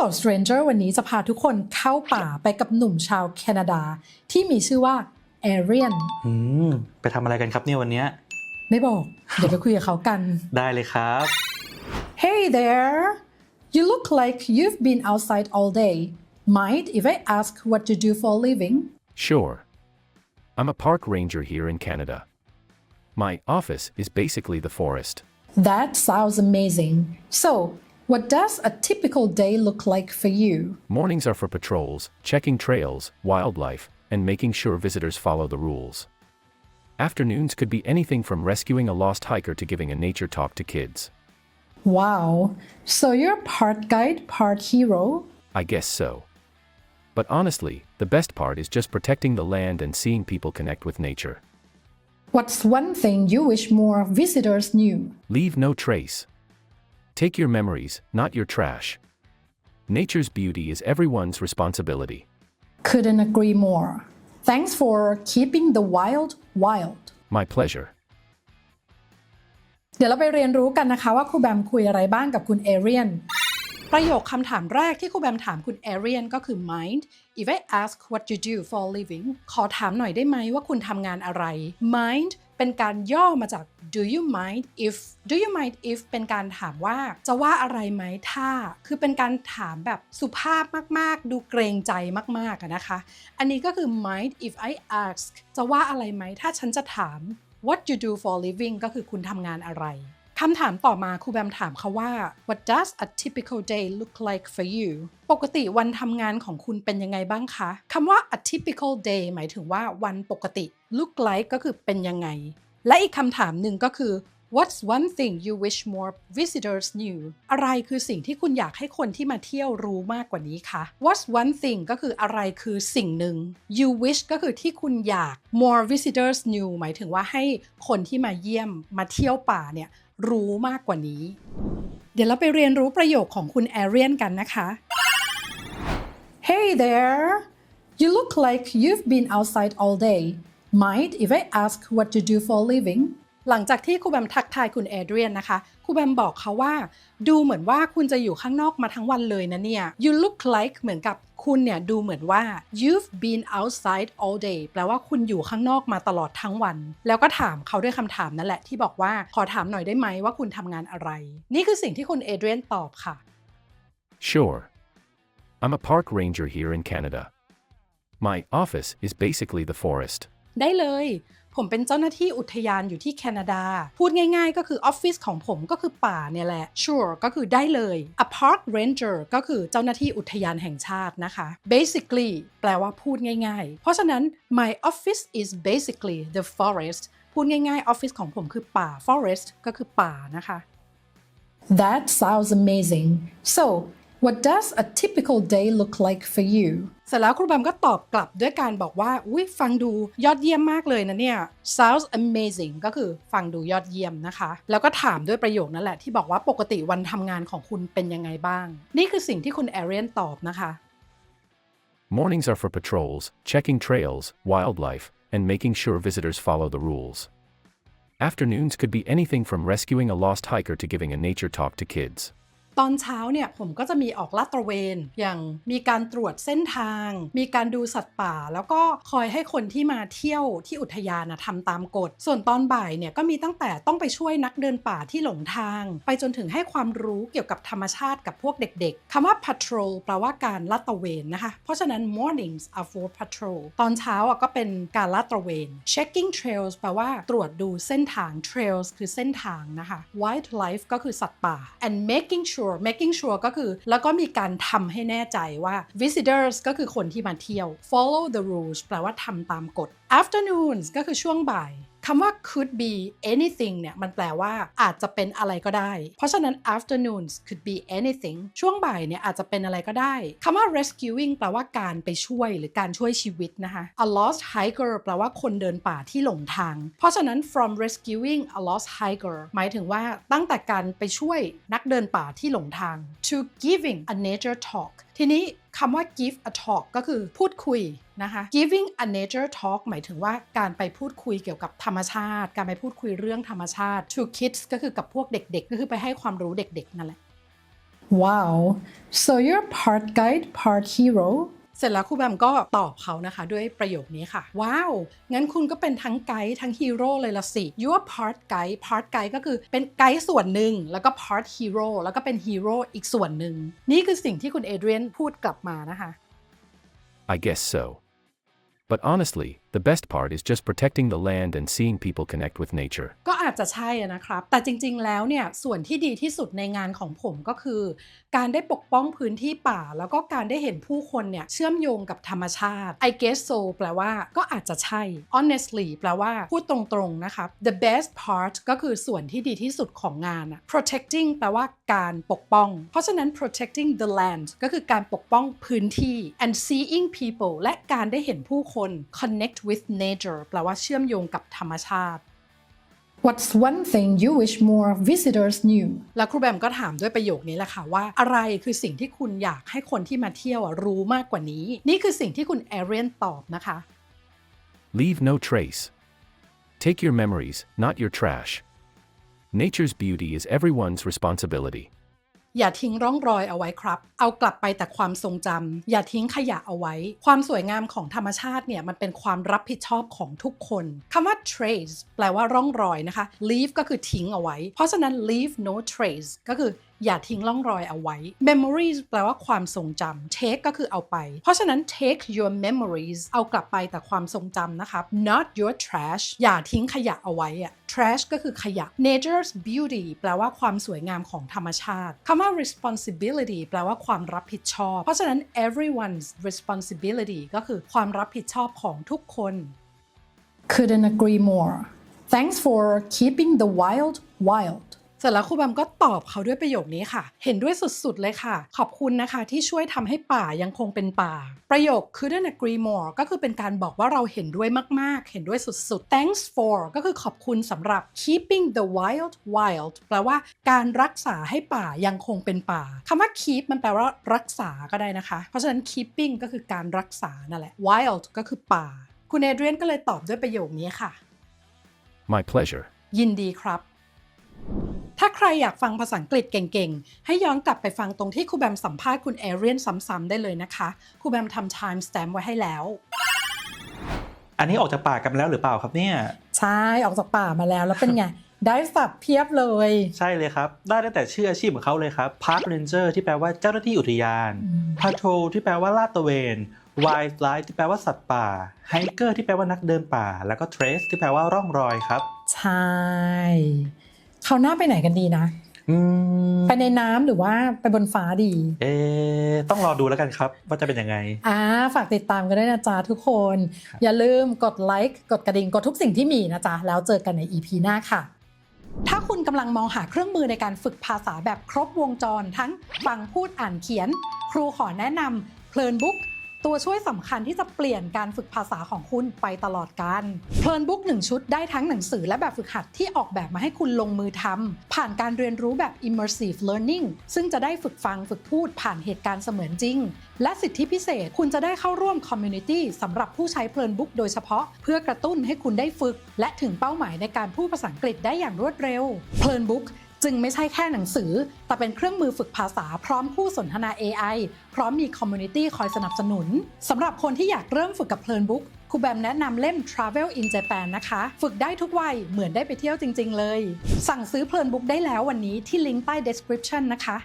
Hello Stranger วันนี้จะพาทุกคนเข้าป่าไปกับหนุ่มชาวแคนาดา ที่มีชื่อว่า Arian อืมไปทำอะไรกันครับเนี่ยวันเนี้ยไม่บอก เดี๋ยวไปคุยกับเขากัน ได้เลยครับ Hey there you look like you've been outside all day mind if I ask what you do for a living Sure. I'm a park ranger here in Canada. My office is basically the forest. That sounds amazing so what does a typical day look like for you Mornings are for patrols, checking trails, wildlife, and making sure visitors follow the rules. Afternoons could be anything from rescuing a lost hiker to giving a nature talk to kids. Wow so you're part guide part hero I guess so. But honestly, the best part is just protecting the land and seeing people connect with nature. What's one thing you wish more visitors knew Leave no trace. Take your memories, not your trash. Nature's beauty is everyone's responsibility. Couldn't agree more. Thanks for keeping the wild wild. My pleasure. เดี๋ยวเราไปรียนรู้กันนะคะว่าครูแบมคุยอะไรบ้างกับคุณเอเรียน ประโยคคำถามแรกที่ครูแบมถามคุณเอเรียนก็คือ mind if I ask what you do for a living ขอถามหน่อยได้ไหมว่าคุณทำงานอะไร mind เป็นการย่อมาจาก do you mind if do you mind if เป็นการถามว่าจะว่าอะไรไหมถ้า คือเป็นการถามแบบสุภาพมากๆ ดูเกรงใจมากๆนะคะ อันนี้ก็คือ mind if I ask จะว่าอะไรไหมถ้าฉันจะถาม what you do for living ก็คือคุณทำงานอะไร คำถามต่อมาครูแบมถามเขาว่า what does a typical day look like for you ปกติวันทำงานของคุณเป็นยังไงบ้างคะคำว่า a typical day หมายถึงว่าวันปกติ look like ก็คือเป็นยังไง และอีกคำถามหนึ่งก็คือ What's one thing you wish more visitors knew อะไรคือสิ่งที่คุณอยากให้คนที่มาเที่ยวรู้มากกว่านี้คะ What's one thing ก็คืออะไรคือสิ่งหนึ่ง you wish ก็คือที่คุณอยาก more visitors knew หมายถึงว่าให้คนที่มาเยี่ยมมาเที่ยวป่าเนี่ย รู้มากกว่านี้ เดี๋ยวเราไปเรียนรู้ประโยคของคุณแอเรียนกันนะคะ Hey there you look like you've been outside all day mind if I ask what you do for a living หลังจากที่ครูแบมทักทายคุณแอเดรียนนะคะครูแบมบอกเขาว่า ดูเหมือนว่าคุณจะอยู่ข้างนอกมาทั้งวันเลยนะเนี่ย you look like เหมือนกับคุณเนี่ยดูเหมือนว่า you've been outside all day แปลว่าคุณอยู่ข้างนอกมาตลอดทั้งวัน แล้วก็ถามเขาด้วยคำถามนั่นแหละที่บอกว่าขอถามหน่อยได้ไหมว่าคุณทำงานอะไร นี่คือสิ่งที่คุณเอเดรียนตอบค่ะ Sure. I'm a park ranger here in Canada. My office is basically the forest. ได้เลย ผมเป็นเจ้าหน้าที่อุทยานอยู่ที่แคนาดา พูดง่ายๆ ก็คือออฟฟิศของผมก็คือป่าเนี่ยแหละ sure ก็คือได้เลย a park ranger ก็คือเจ้าหน้าที่อุทยานแห่งชาตินะคะ basically แปลว่าพูดง่ายๆ เพราะฉะนั้น my office is basically the forest พูดง่ายๆออฟฟิศของผมคือป่า forest ก็คือป่านะคะ That sounds amazing. So, what does a typical day look like for you? เสร็จแล้วครูแบมก็ตอบกลับด้วยการบอกว่า อุ้ยฟังดูยอดเยี่ยมมากเลยนะเนี่ย sounds amazing ก็คือฟังดูยอดเยี่ยมนะคะ แล้วก็ถามด้วยประโยคนั่นแหละที่บอกว่าปกติวันทำงานของคุณเป็นยังไงบ้าง นี่คือสิ่งที่คุณแอเรียนตอบนะคะ Mornings are for patrols, checking trails, wildlife, and making sure visitors follow the rules. Afternoons could be anything from rescuing a lost hiker to giving a nature talk to kids. ตอนเช้าเนี่ยผมก็จะมีออกลาดตระเวน อย่างมีการตรวจเส้นทาง มีการดูสัตว์ป่า แล้วก็คอยให้คนที่มาเที่ยวที่อุทยานนะทำตามกฎ ส่วนตอนบ่ายเนี่ยก็มีตั้งแต่ต้องไปช่วยนักเดินป่าที่หลงทาง ไปจนถึงให้ความรู้เกี่ยวกับธรรมชาติกับพวกเด็กๆคำว่า patrol แปลว่าการลาดตระเวนนะคะ เพราะฉะนั้น mornings are for patrol ตอนเช้าอะก็เป็นการลาดตระเวน checking trails แปลว่าตรวจดูเส้นทาง trails คือเส้นทางนะคะ wildlife ก็คือสัตว์ป่า and making sure sure making sure ก็คือ แล้วก็มีการทำให้แน่ใจว่า visitors ก็คือคนที่มาเที่ยว follow the rules แปลว่าทำตามกฎ afternoons ก็คือช่วงบ่ายคำว่า could be anything เนี่ยมันแปลว่าอาจจะเป็นอะไรก็ได้ เพราะฉะนั้น afternoons could be anything ช่วงบ่ายเนี่ยอาจจะเป็นอะไรก็ได้คำว่า rescuing แปลว่าการไปช่วยหรือการช่วยชีวิตนะคะ a lost hiker แปลว่าคนเดินป่าที่หลงทาง เพราะฉะนั้น from rescuing a lost hiker หมายถึงว่าตั้งแต่การไปช่วยนักเดินป่าที่หลงทาง to giving a nature talk ทีนี้คำว่า give a talk ก็คือพูดคุยนะคะ giving a nature talk หมายถึงว่าการไปพูดคุยเกี่ยวกับธรรมชาติ การไปพูดคุยเรื่องธรรมชาติ to kids ก็คือกับพวกเด็กๆ ก็คือไปให้ความรู้เด็กๆ นั่นแหละ wow so you're part guide part hero เสร็จแล้วครูแบมก็ตอบเขานะคะ ด้วยประโยคนี้ค่ะ ว้าว งั้นคุณก็เป็นทั้งไกด์ทั้งฮีโร่เลยละสิ you are part guide part guide ก็คือเป็นไกด์ส่วนหนึ่ง แล้วก็ part hero แล้วก็เป็นฮีโร่อีกส่วนหนึ่ง นี่คือสิ่งที่คุณเอเดรียนพูดกลับมานะคะ I guess so. But honestly, the best part is just protecting the land and seeing people connect with nature. ก็อาจจะใช่นะครับ แต่จริงๆ แล้วเนี่ย ส่วนที่ดีที่สุดในงานของผมก็คือ การได้ปกป้องพื้นที่ป่า แล้วก็การได้เห็นผู้คนเนี่ย เชื่อมโยงกับธรรมชาติ I guess so แปลว่าก็อาจจะใช่ honestly แปลว่า พูดตรงๆ นะครับ the best part ก็คือส่วนที่ดีที่สุดของงาน protecting แปลว่าการปกป้อง เพราะฉะนั้น protecting the land ก็คือการปกป้องพื้นที่ and seeing people และการได้เห็นผู้คน connect with nature แปลว่าเชื่อมโยงกับธรรมชาติ What's one thing you wish more visitors knew แล้วครูแบมก็ถามด้วยประโยคนี้แหละค่ะว่า อะไรคือสิ่งที่คุณอยากให้คนที่มาเที่ยวอะรู้มากกว่านี้ นี่คือสิ่งที่คุณเอเรียนตอบนะคะ Leave no trace. Take your memories, not your trash. Nature's beauty is everyone's responsibility. อย่าทิ้งร่องรอยเอาไว้ครับ เอากลับไปแต่ความทรงจำอย่าทิ้งขยะเอาไว้ ความสวยงามของธรรมชาติเนี่ยมันเป็นความรับผิดชอบของทุกคนคำว่า trace แปลว่าร่องรอยนะคะ leave ก็คือทิ้งเอาไว้ เพราะฉะนั้น leave no trace ก็คือ อย่าทิ้งร่องรอยเอาไว้ memories แปลว่าความทรงจำ take ก็คือเอาไป เพราะฉะนั้น take your memories เอากลับไปแต่ความทรงจำนะครับ not your trash อย่าทิ้งขยะเอาไว้อะ trash ก็คือขยะ nature's beauty แปลว่าความสวยงามของธรรมชาติคำว่า responsibility แปลว่าความรับผิดชอบ เพราะฉะนั้น everyone's responsibility ก็คือความรับผิดชอบของทุกคน Couldn't agree more Thanks for keeping the wild wild เสร็จแล้วครูแบมก็ตอบเขาด้วยประโยคนี้ค่ะ เห็นด้วยสุดๆเลยค่ะ ขอบคุณนะคะที่ช่วยทำให้ป่ายังคงเป็นป่า ประโยค couldn't agree more ก็คือเป็นการบอกว่าเราเห็นด้วยมากๆ เห็นด้วยสุดๆ thanks for ก็คือขอบคุณสำหรับ keeping the wild wild แปลว่าการรักษาให้ป่ายังคงเป็นป่าคำว่า keep มันแปลว่ารักษาก็ได้นะคะ เพราะฉะนั้น keeping ก็คือการรักษานั่นแหละ wild ก็คือป่า คุณเอเดรียนก็เลยตอบด้วยประโยคนี้ค่ะ My pleasure. ยินดีครับ ถ้าใครอยากฟังภาษาอังกฤษเก่งๆ ให้ย้อนกลับไปฟังตรงที่ครูแบมสัมภาษณ์คุณเอเรียนซ้ำๆได้เลยนะคะ ครูแบมทำ time stamp ไว้ให้แล้ว อันนี้ออกจากปากกันแล้วหรือเปล่าครับเนี่ย ใช่ ออกจากป่ามาแล้วแล้วเป็นไง ได้สับเพียบเลย ใช่เลยครับ ได้ตั้งแต่ชื่ออาชีพของเขาเลยครับ Park Ranger ที่แปลว่าเจ้าหน้าที่อุทยาน Patrol ที่แปลว่าลาดตระเวน Wildlife ที่แปลว่าสัตว์ป่า Hiker ที่แปลว่านักเดินป่า แล้วก็ Trace ที่แปลว่าร่องรอยครับ ใช่ เขาวหน้าไปไหนกันดีนะอืมไปในน้ำหรือว่าไปบนฟ้าดี เอะต้องรอดูแล้วกันครับ ว่าจะเป็นยังไงอ่าฝากติดตามกันด้วยนะจ๊ะทุกคน อย่าลืมกดไลค์กดกระดิ่งกดทุกสิ่งที่มีนะจ๊ะ แล้วเจอกันใน EP หน้าค่ะ ถ้าคุณกำลังมองหาเครื่องมือในการฝึกภาษาแบบครบวงจรทั้งฟังพูดอ่านเขียน ครูขอแนะนำเพลินบุ๊ก ตัวช่วยสำคัญที่จะเปลี่ยนการฝึกภาษาของคุณไปตลอดการเพลินบุ๊กหนึ่งชุดได้ทั้งหนังสือและแบบฝึกหัดที่ออกแบบมาให้คุณลงมือทำผ่านการเรียนรู้แบบ immersive learning ซึ่งจะได้ฝึกฟังฝึกพูดผ่านเหตุการณ์เสมือนจริง และสิทธิพิเศษคุณจะได้เข้าร่วมคอมมูนิตี้สำหรับผู้ใช้เพลินบุ๊กโดยเฉพาะ เพื่อกระตุ้นให้คุณได้ฝึก และถึงเป้าหมายในการพูดภาษาอังกฤษได้อย่างรวดเร็วเพลินบุ๊ก จึงไม่ใช่แค่หนังสือ แต่เป็นเครื่องมือฝึกภาษาพร้อมผู้สนทนา AI พร้อมมีคอมมูนิตี้คอยสนับสนุนสำหรับคนที่อยากเริ่มฝึกกับเพลินบุ๊กครูแบมแนะนำเล่ม Travel in Japan นะคะ ฝึกได้ทุกวัย เหมือนได้ไปเที่ยวจริง ๆ เลย สั่งซื้อเพลินบุ๊กได้แล้ววันนี้ที่ลิงก์ใต้ description นะคะ